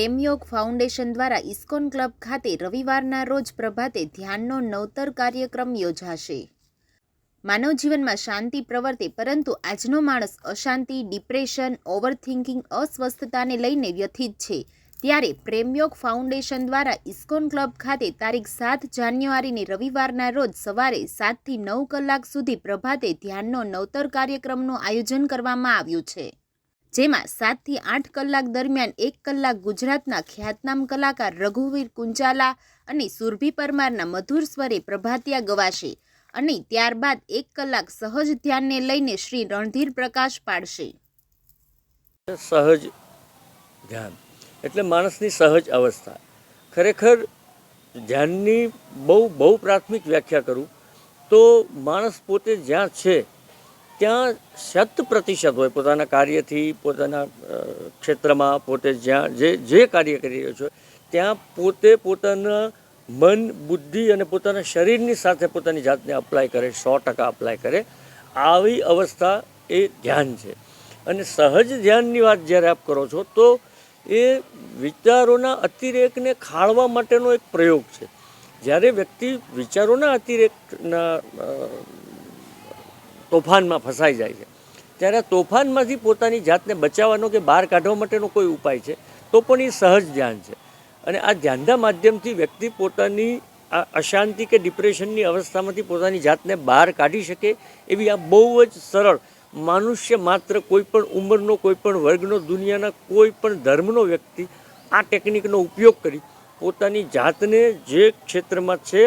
પ્રેમયોગ foundation દ્વારા ISKCON club ખાતે રવિવારના રોજ પ્રભાતે ધ્યાનનો નવતર કાર્યક્રમ યોજાશે. માનવ જીવનમાં શાંતિ પ્રવર્તે, પરંતુ આજનો માણસ અશાંતિ, ડિપ્રેશન, ઓવરથિંકિંગ, અસ્વસ્થતાને લઈને વ્યથિત છે. ત્યારે પ્રેમયોગ ફાઉન્ડેશન દ્વારા ઇસ્કોન ક્લબ ખાતે તારીખ સાત જાન્યુઆરીની રવિવારના રોજ સવારે સાતથી નવ કલાક સુધી પ્રભાતે ધ્યાનનો નવતર કાર્યક્રમનું આયોજન કરવામાં આવ્યું છે. જેમાં સાતથી આઠ કલાક દરમિયાન એક કલાક ગુજરાતના ખ્યાતનામ કલાકાર રઘુવીર કુંચાલા અને સુરભી પરમારના મધુર સ્વરે પ્રભાતિયા ગવાશે અને ત્યારબાદ એક કલાક સહજ ધ્યાનને લઈને શ્રી રણધીર પ્રકાશ પાડશે. સહજ ધ્યાન. એટલે માણસની સહજ અવસ્થા. ખરેખર ધ્યાનની બહુ બહુ પ્રાથમિક વ્યાખ્યા કરું તો માણસ પોતે જ્યાં છે ત્યાં શત પ્રતિશત હોય પોતાના કાર્યથી, પોતાના ક્ષેત્રમાં, પોતે જ્યાં જે જે કાર્ય કરી રહ્યો છે, ત્યાં પોતે પોતાના મન, બુદ્ધિ અને પોતાના શરીરની સાથે પોતાની જાતને અપ્લાય કરે, સો ટકા અપ્લાય કરે, આવી અવસ્થા એ ધ્યાન છે. અને સહજ ધ્યાનની વાત જ્યારે આપ કરો છો, તો એ વિચારોના અતિરેકને ખાળવા માટેનો એક પ્રયોગ છે. જ્યારે વ્યક્તિ વિચારોના અતિરેકના તોફાનમાં ફસાઈ જાય છે. ત્યારે તોફાનમાંથી પોતાની જાતને બચાવવાનો કે બહાર કાઢવા માટેનો કોઈ ઉપાય છે, તો પણ એ સહજ ધ્યાન છે. અને આ ધ્યાનના માધ્યમથી વ્યક્તિ પોતાની આ અશાંતિ કે ડિપ્રેશનની અવસ્થામાંથી પોતાની જાતને બહાર કાઢી શકે એવી આ બહુ જ સરળ મનુષ્ય માત્ર કોઈ પણ ઉંમરનો, કોઈ પણ વર્ગનો, દુનિયાના કોઈ પણ ધર્મનો વ્યક્તિ આ ટેકનિકનો ઉપયોગ કરી પોતાની જાતને જે ક્ષેત્રમાં છે,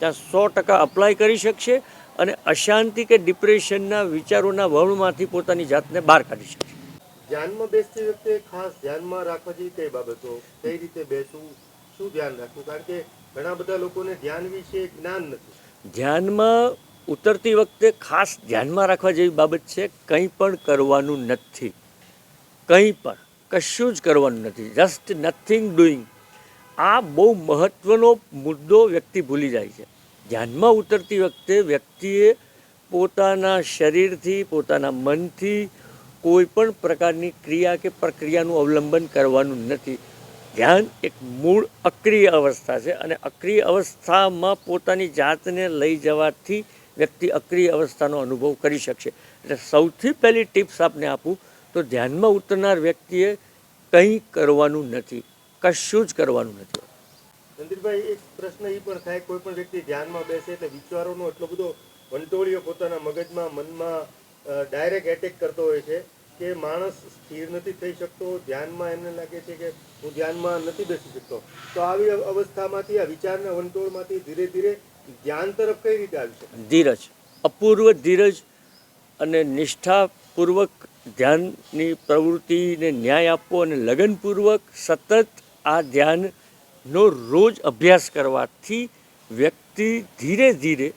ત્યાં સો ટકા અપ્લાય કરી શકશે અને અશાંતિ કે ડિપ્રેશનના વિચારોના વર્ણમાંથી પોતાની જાતને બહાર કાઢી શકે ધ્યાનમાં બેસતી વખતે ખાસ ધ્યાનમાં રાખવા જેવી કઈ બાબતો કઈ રીતે બેસવું શું ધ્યાન રાખવું? કારણ કે ઘણા બધા લોકોને ધ્યાન વિશે જ્ઞાન નથી. ધ્યાનમાં ઉતરતી વખતે ખાસ ધ્યાનમાં રાખવા જેવી બાબત છે કંઈ પણ કરવાનું નથી. કંઈ પણ કશું જ કરવાનું નથી. જસ્ટ નથિંગ ડુઈંગ આ બહુ મહત્ત્વનો મુદ્દો વ્યક્તિ ભૂલી જાય છે. ધ્યાનમાં ઉતરતી વખતે વ્યક્તિએ પોતાના શરીરથી, પોતાના મનથી કોઈ પણ પ્રકારની ક્રિયા કે પ્રક્રિયાનું અવલંબન કરવાનું નથી. ધ્યાન એક મૂળ અક્રિય અવસ્થા છે અને અક્રિય અવસ્થામાં પોતાની જાતને લઈ જવાથી વ્યક્તિ અક્રિય અવસ્થાનો અનુભવ કરી શકશે. એટલે સૌથી પહેલી ટિપ્સ આપને આપું, તો ધ્યાનમાં ઉતરનાર વ્યક્તિએ કંઈ કરવાનું નથી. કશું જ કરવાનું નથી. રણધીરભાઈ એક પ્રશ્ન એ પણ થાય, કોઈ પણ વ્યક્તિ ધ્યાનમાં બેસે એટલે વિચારોનો એટલો બધો વંટોળીઓ પોતાના મગજમાં, મનમાં ડાયરેક્ટ એટેક કરતો હોય છે કે માણસ સ્થિર નથી થઈ શકતો, ધ્યાનમાં એમને લાગે છે કે હું ધ્યાનમાં નથી બેસી શકતો. તો આવી અવસ્થામાંથી, આ વિચારના વંટોળમાંથી ધીરે ધીરે ધ્યાન તરફ કઈ રીતે આવી શકે? ધીરજ. અપૂર્વ ધીરજ અને નિષ્ઠાપૂર્વક ધ્યાનની પ્રવૃત્તિને ન્યાય આપવો અને લગનપૂર્વક સતત આ ધ્યાનનો રોજ અભ્યાસ કરવાથી વ્યક્તિ ધીરે ધીરે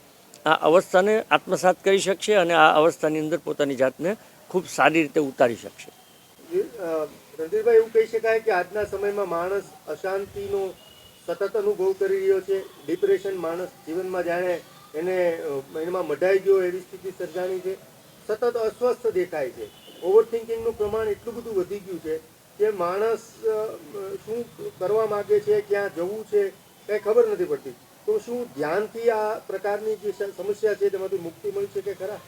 આ અવસ્થાને આત્મસાત કરી શકશે અને આ અવસ્થાની અંદર પોતાની જાતને ખૂબ સારી રીતે ઉતારી શકશે. રણધીરભાઈ, એવું કહી શકાય કે આજના સમયમાં માણસ અશાંતિનો સતત અનુભવ કરી રહ્યો છે, ડિપ્રેશન માણસ જીવનમાં જાણે એને એમાં મઢાઈ ગયો એવી સ્થિતિ સર્જાણી છે. સતત અસ્વસ્થ દેખાય છે. ઓવર થિંકિંગનું પ્રમાણ એટલું બધું વધી ગયું છે કે માણસ શું કરવા માગે છે, ક્યાં જવું છે, કંઈ ખબર નથી પડતી. તો શું ધ્યાનથી આ પ્રકારની જે સમસ્યા છે, તેમાંથી મુક્તિ મળી શકે ખરા?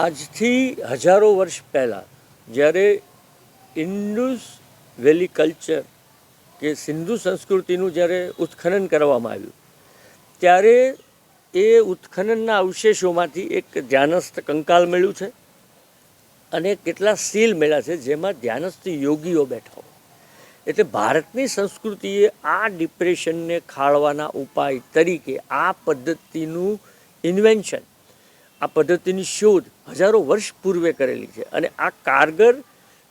આજથી હજારો વર્ષ પહેલાં, જ્યારે ઇન્ડુસ વેલી કલ્ચર, કે સિંધુ સંસ્કૃતિનું જ્યારે ઉત્ખનન કરવામાં આવ્યું, ત્યારે એ ઉત્ખનનના અવશેષોમાંથી એક ધ્યાનસ્થ કંકાલ મળ્યું છે. અને કેટલા સીલ મેળા છે જેમાં ધ્યાનસ્થ યોગીઓ બેઠા એટલે ભારતની સંસ્કૃતિએ આ ડિપ્રેશનને ખાળવાના ઉપાય તરીકે આ પદ્ધતિનું ઇન્વેન્શન, આ પદ્ધતિની શોધ હજારો વર્ષ પૂર્વે કરેલી છે. અને આ કારગર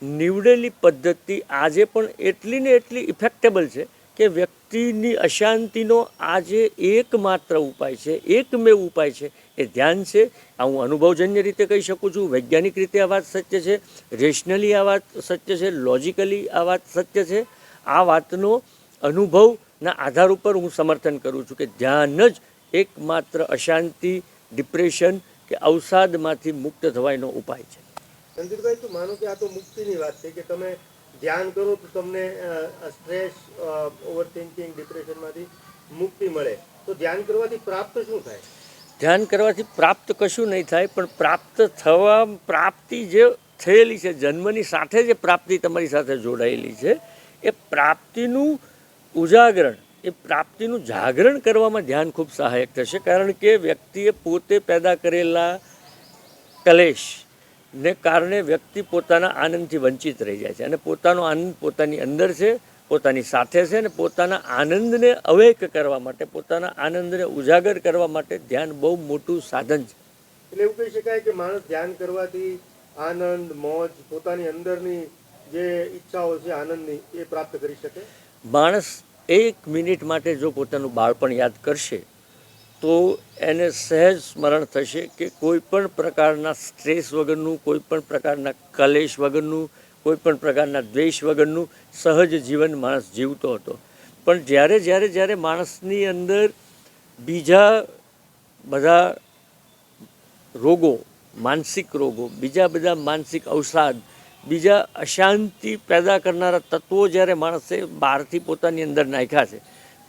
નીવડેલી પદ્ધતિ આજે પણ એટલી ને એટલી ઇફેક્ટેબલ છે કે વ્યક્તિની અશાંતિનો આજે એકમાત્ર ઉપાય છે, એકમેવ ઉપાય છે એ ધ્યાન છે. આ હું અનુભવજન્ય રીતે કહી શકું છું. વૈજ્ઞાનિક રીતે આ વાત સત્ય છે. રેશનલી આ વાત સત્ય છે. લોજિકલી આ વાત સત્ય છે. આ વાતનો અનુભવના આધાર ઉપર હું સમર્થન કરું છું કે ધ્યાન જ એકમાત્ર અશાંતિ, ડિપ્રેશન કે અવસાદમાંથી મુક્ત થવાનો ઉપાય છે. સંદીપભાઈ તો માનો કે આ તો મુક્તિની વાત છે કે તમે ધ્યાન કરો તો તમને સ્ટ્રેસ ઓવર ડિપ્રેશનમાંથી મુક્તિ મળે. તો ધ્યાન કરવાથી પ્રાપ્ત શું થાય? ધ્યાન કરવાથી પ્રાપ્ત કશું નહીં થાય, પણ પ્રાપ્ત થવા, પ્રાપ્તિ જે થયેલી છે, જન્મની સાથે જે પ્રાપ્તિ તમારી સાથે જોડાયેલી છે, એ પ્રાપ્તિનું ઉજાગરણ, એ પ્રાપ્તિનું જાગરણ કરવામાં ધ્યાન ખૂબ સહાયક થશે, કારણ કે વ્યક્તિએ પોતે પેદા કરેલા કલેશ ને કારણે વ્યક્તિ પોતાના આનંદથી વંચિત રહી જાય છે અને પોતાનો આનંદ પોતાની અંદર છે પોતાની સાથે છે ને પોતાના આનંદને અવેક કરવા માટે પોતાના આનંદને ઉજાગર કરવા માટે ધ્યાન બહુ મોટું સાધન છે. એટલે એવું કહી શકાય કે માણસ ધ્યાન કરવાથી આનંદ મોજ પોતાની અંદરની જે ઈચ્છાઓ છે આનંદની એ પ્રાપ્ત કરી શકે? માણસ એક મિનિટ માટે જો પોતાનું બાળપણ યાદ કરશે તો એને સહેજ સ્મરણ થશે કે કોઈ પણ પ્રકારના સ્ટ્રેસ વગરનું કોઈ પણ પ્રકારના કલેશ વગરનું કોઈ પણ પ્રકારના દ્વેષ વગરનું સહજ જીવન માણસ જીવતો હતો. પણ જ્યારે જ્યારે જ્યારે માણસની અંદર બીજા બધા રોગો, માનસિક રોગો, બીજા બધા માનસિક અવસાદ, બીજા અશાંતિ પેદા કરનારા તત્વો જ્યારે માણસે બહારથી પોતાની અંદર નાખ્યા છે,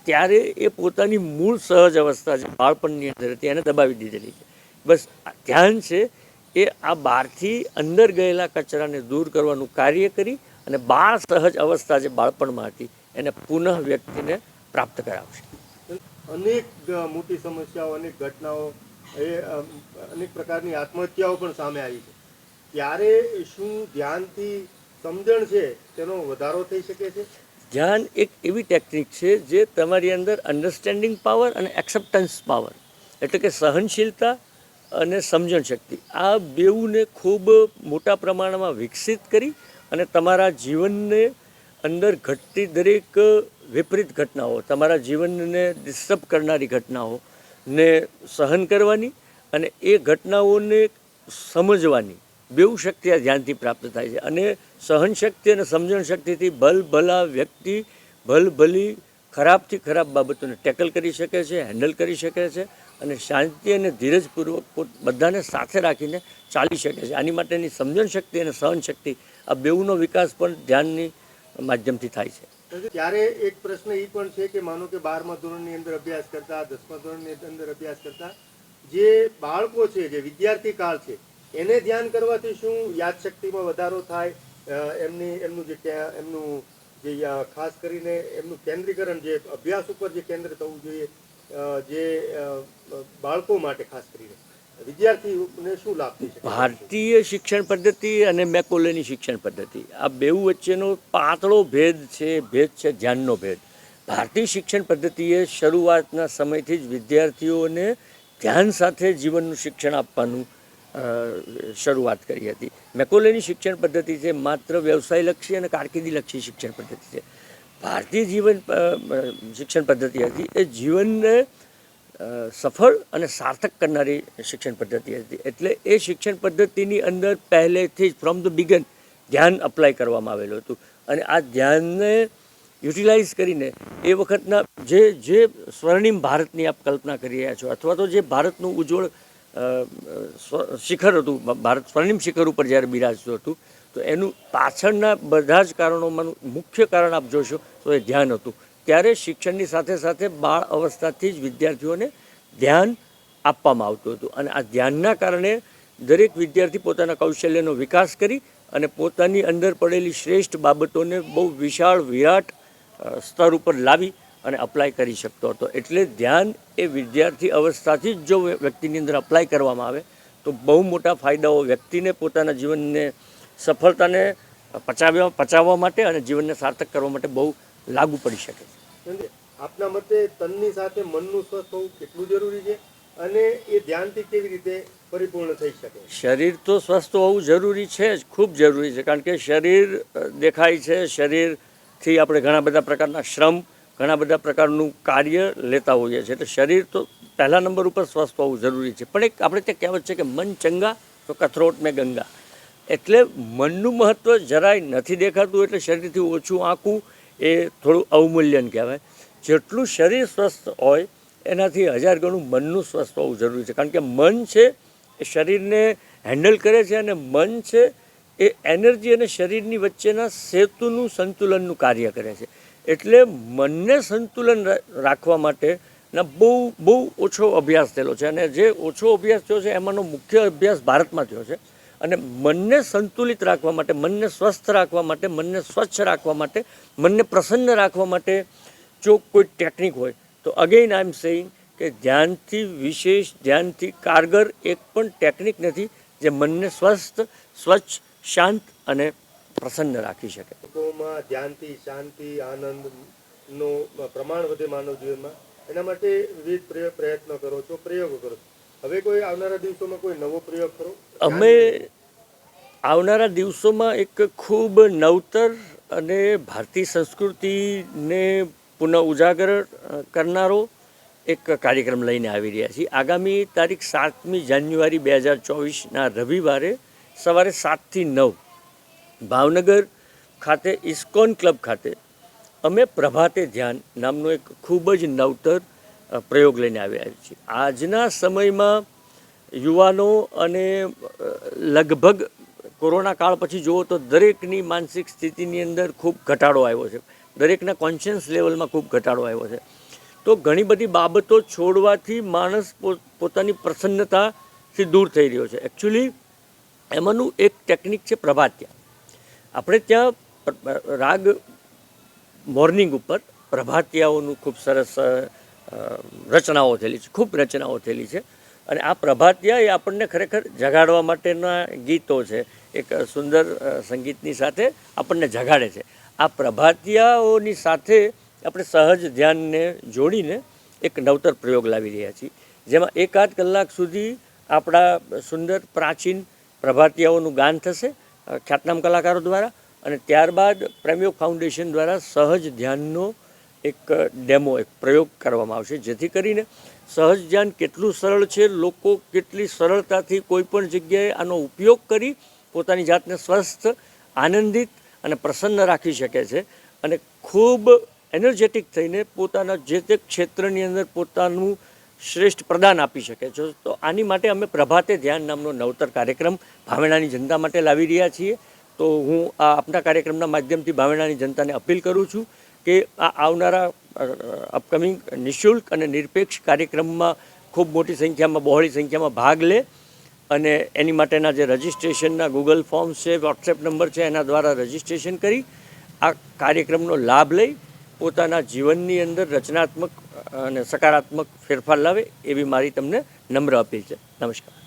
ત્યારે એ પોતાની મૂળ સહજ અવસ્થા છે બાળપણની અંદર હતી, એને દબાવી દીધેલી છે. બસ ધ્યાન છે એ આ બહારથી અંદર ગયેલા કચરાને દૂર કરવાનું કાર્ય કરી અને બાળ સહજ અવસ્થા જે બાળપણમાં હતી એને પુનઃ વ્યક્તિને પ્રાપ્ત કરાવશે. અનેક મોટી સમસ્યાઓ અનેક ઘટનાઓ એ અનેક પ્રકારની આત્મહત્યાઓ પણ સામે આવી છે. ત્યારે શું ધ્યાનથી સમજણ છે તેનો વધારો થઈ શકે છે? ધ્યાન એક એવી ટેકનિક છે જે તમારી અંદર અન્ડરસ્ટેન્ડિંગ પાવર અને એક્સેપ્ટન્સ પાવર એટલે કે સહનશીલતા અને સમજણ શક્તિ. આ બેઉને ખૂબ મોટા પ્રમાણમાં વિકસિત કરી અને તમારા જીવનને અંદર ઘટતી દરેક વિપરીત ઘટનાઓ, તમારા જીવનને ડિસ્ટર્બ કરનારી ઘટનાઓ ને સહન કરવાની અને એ ઘટનાઓને સમજવાની. બેઉ શક્તિ આ ધ્યાનથી પ્રાપ્ત થાય છે અને સહન શક્તિ અને સમજણ શક્તિથી ભલ ભલા વ્યક્તિ ભલ ભલી ખરાબથી ખરાબ બાબતોને ટેકલ કરી શકે છે, હેન્ડલ કરી શકે છે અને શાંતિ અને ધીરજપૂર્વક બધાને સાથે રાખીને ચાલી શકે છે. આની માટેની સમજણ શક્તિ અને સહન શક્તિ આ બેઉનો વિકાસ પણ ધ્યાનની માધ્યમથી થાય છે. ત્યારે એક પ્રશ્ન એ પણ છે કે માનો કે બારમા ધોરણની અંદર અભ્યાસ કરતા, દસમા ધોરણની અંદર અભ્યાસ કરતા, જે બાળકો છે, જે વિદ્યાર્થી કાળ છે, એને ધ્યાન કરવાથી શું યાદશક્તિમાં વધારો થાય? એમની, એમનું જે એમનું જે ખાસ કરીને એમનું કેન્દ્રીકરણ જે અભ્યાસ ઉપર જે કેન્દ્ર થવું જોઈએ જે બાળકો માટે ખાસ કરીને. વિદ્યાર્થીઓને શું લાભ થઈ શકે? ભારતીય શિક્ષણ પદ્ધતિ અને મેકોલેની શિક્ષણ પદ્ધતિ. આ બેઉ વચ્ચેનો પાતળો ભેદ છે ભેદ છે, ધ્યાનનો ભેદ. ભારતીય શિક્ષણ પદ્ધતિએ શરૂઆતના સમયથી જ વિદ્યાર્થીઓને ધ્યાન સાથે જીવનનું શિક્ષણ આપવાનું શરૂઆત કરી હતી. મેકોલેની શિક્ષણ પદ્ધતિ છે માત્ર વ્યવસાયલક્ષી અને કારકિર્દીલક્ષી શિક્ષણ પદ્ધતિ છે. ભારતીય જીવન શિક્ષણ પદ્ધતિ હતી એ જીવનને સફળ અને સાર્થક કરનારી શિક્ષણ પદ્ધતિ હતી. એટલે એ શિક્ષણ પદ્ધતિની અંદર પહેલેથી જ ફ્રોમ ધ બિગન ધ્યાન અપ્લાય કરવામાં આવેલું હતું. અને આ ધ્યાનને યુટિલાઇઝ કરીને એ વખતના જે જે સ્વર્ણિમ ભારતની આપ કલ્પના કરી રહ્યા છો, અથવા તો જે ભારતનું ઉજ્જવળ શિખર હતું, ભારત સ્વર્ણિમ શિખર ઉપર જ્યારે બિરાજતું હતું તો એનું પાછળના બધા જ કારણોમાંનું મુખ્ય કારણ આપ જોશો તો એ ધ્યાન હતું. ત્યારે શિક્ષણની સાથે સાથે બાળ અવસ્થાથી જ વિદ્યાર્થીઓને ધ્યાન આપવામાં આવતું હતું. અને આ ધ્યાનના કારણે દરેક વિદ્યાર્થી પોતાના કૌશલ્યનો વિકાસ કરી અને પોતાની અંદર પડેલી શ્રેષ્ઠ બાબતોને બહુ વિશાળ, વિરાટ સ્તર ઉપર લાવી અને અપ્લાય કરી શકતો હતો. એટલે ધ્યાન એ વિદ્યાર્થી અવસ્થાથી જ જો વ્યક્તિની અંદર અપ્લાય કરવામાં આવે, તો બહુ મોટા ફાયદાઓ વ્યક્તિને પોતાના જીવનને સફળતાને પચાવ્યા પચાવવા માટે અને જીવનને સાર્થક કરવા માટે બહુ લાગુ પડી શકે છે? આપના મતે તનની સાથે મનનું સ્વસ્થ હોવું કેટલું જરૂરી છે અને એ ધ્યાનથી કેવી રીતે પરિપૂર્ણ થઈ શકે? શરીર તો સ્વસ્થ હોવું જરૂરી છે જ ખૂબ જરૂરી છે કારણ કે શરીર દેખાય છે શરીરથી આપણે ઘણા બધા પ્રકારના શ્રમ ઘણા બધા પ્રકારનું કાર્ય લેતા હોઈએ છીએ. એટલે શરીર તો પહેલા નંબર ઉપર સ્વસ્થ હોવું જરૂરી છે. પણ એક આપણે ત્યાં કહેવત છે કે મન ચંગા તો કથરોટ મેં ગંગા. એટલે મનનું મહત્ત્વ જરાય નથી દેખાતું, એટલે શરીરથી ઓછું આંકવું એ થોડું અવમૂલ્યન કહેવાય. જેટલું શરીર સ્વસ્થ હોય, એનાથી હજાર ગણું મનનું સ્વસ્થ હોવું જરૂરી છે. કારણ કે મન છે, એ શરીરને હેન્ડલ કરે છે અને મન છે, એ એનર્જી અને શરીરની વચ્ચેના સેતુનું સંતુલનનું કાર્ય કરે છે. એટલે મનને સંતુલન રાખવા રાખવા માટેના બહુ બહુ ઓછો અભ્યાસ થયેલો છે. અને જે ઓછો અભ્યાસ થયો છે, એમાંનો મુખ્ય અભ્યાસ ભારતમાં થયો છે. અને મનને સંતુલિત રાખવા માટે, મનને સ્વસ્થ રાખવા માટે, મનને સ્વચ્છ રાખવા માટે, મનને પ્રસન્ન રાખવા માટે જો કોઈ ટેકનિક હોય, તો અગેઇન આઈ એમ સેઇંગ કે ધ્યાનથી વિશેષ, ધ્યાનથી કારગર એક પણ ટેકનિક નથી જે મનને સ્વસ્થ, સ્વચ્છ, શાંત અને પ્રસન્ન રાખી શકે. ધ્યાનથી, શાંતિ, આનંદનો પ્રમાણ વધે માનવ જીવનમાં. એના માટે વિવિધ પ્રય- પ્રયત્નો કરો છો પ્રયોગો કરો. છો હવે કોઈ આવનારા દિવસોમાં કોઈ નવો પ્રયોગ કરો? અમે આવનારા દિવસોમાં એક ખૂબ નવતર અને ભારતીય સંસ્કૃતિને પુનઃ ઉજાગર કરનારો એક કાર્યક્રમ લઈને આવી રહ્યા છીએ. આગામી તારીખ સાતમી જાન્યુઆરી બે હજાર ચોવીસના રવિવારે સવારે સાતથી નવ ભાવનગર ખાતે ઇસ્કોન ક્લબ ખાતે અમે પ્રભાતે ધ્યાન નામનો એક ખૂબ જ નવતર પ્રયોગ લઈને આવ્યા છીએ આજના સમયમાં યુવાનો અને લગભગ કોરોના કાળ પછી જુઓ તો દરેકની માનસિક સ્થિતિની અંદર ખૂબ ઘટાડો આવ્યો છે. દરેકના કોન્શિયન્સ લેવલમાં ખૂબ ઘટાડો આવ્યો છે. તો ઘણી બધી બાબતો છોડવાથી માણસ પોતાની પ્રસન્નતાથી દૂર થઈ રહ્યો છે. એકચ્યુઅલી એમાંનું એક ટેકનિક છે પ્રભાત્યા આપણે ત્યાં રાગ મોર્નિંગ ઉપર પ્રભાતિયાઓનું ખૂબ સરસ રચનાઓ થયેલી છે, ખૂબ રચનાઓ થયેલી છે. અને આ પ્રભાતિયા એ આપણને ખરેખર જગાડવા માટેના ગીતો છે. એક સુંદર સંગીતની સાથે આપણને જગાડે છે. આ પ્રભાતિયાઓની સાથે આપણે સહજ ધ્યાનને જોડીને એક નવતર પ્રયોગ લાવી રહ્યા છીએ. જેમાં એકાદ કલાક સુધી આપણા સુંદર, પ્રાચીન પ્રભાતિયાઓનું ગાન થશે ખ્યાતનામ કલાકારો દ્વારા અને ત્યારબાદ પ્રેમયોગ ફાઉન્ડેશન દ્વારા સહજ ધ્યાનનો એક ડેમો, એક પ્રયોગ કરવામાં આવશે. જેથી કરીને સહજ જ્ઞાન કેટલું સરળ છે, લોકો કેટલી સરળતાથી કોઈ પણ જગ્યાએ આનો ઉપયોગ કરી પોતાની જાતને સ્વસ્થ, આનંદિત અને પ્રસન્ન રાખી શકે છે અને ખૂબ એનર્જેટિક થઈને પોતાના જે તે ક્ષેત્રની અંદર પોતાનું શ્રેષ્ઠ પ્રદાન આપી શકે છે. તો આની માટે અમે પ્રભાતે ધ્યાન નામનો નવતર કાર્યક્રમ ભાવેણાની જનતા માટે લાવી રહ્યા છીએ. તો હું આ આપના કાર્યક્રમના માધ્યમથી ભાવેણાની જનતાને અપીલ કરું છું કે આ આવનારા અપકમિંગ નિઃશુલ્ક અને નિરપેક્ષ કાર્યક્રમમાં ખૂબ મોટી સંખ્યામાં, બહોળી સંખ્યામાં ભાગ લે અને એની માટેના જે રજિસ્ટ્રેશનના ગૂગલ ફોર્મ્સ છે વોટ્સએપ નંબર છે, એના દ્વારા રજિસ્ટ્રેશન કરી આ કાર્યક્રમનો લાભ લઈ પોતાના જીવનની અંદર રચનાત્મક અને સકારાત્મક ફેરફાર લાવે એવી મારી તમને નમ્ર અપીલ છે. નમસ્કાર.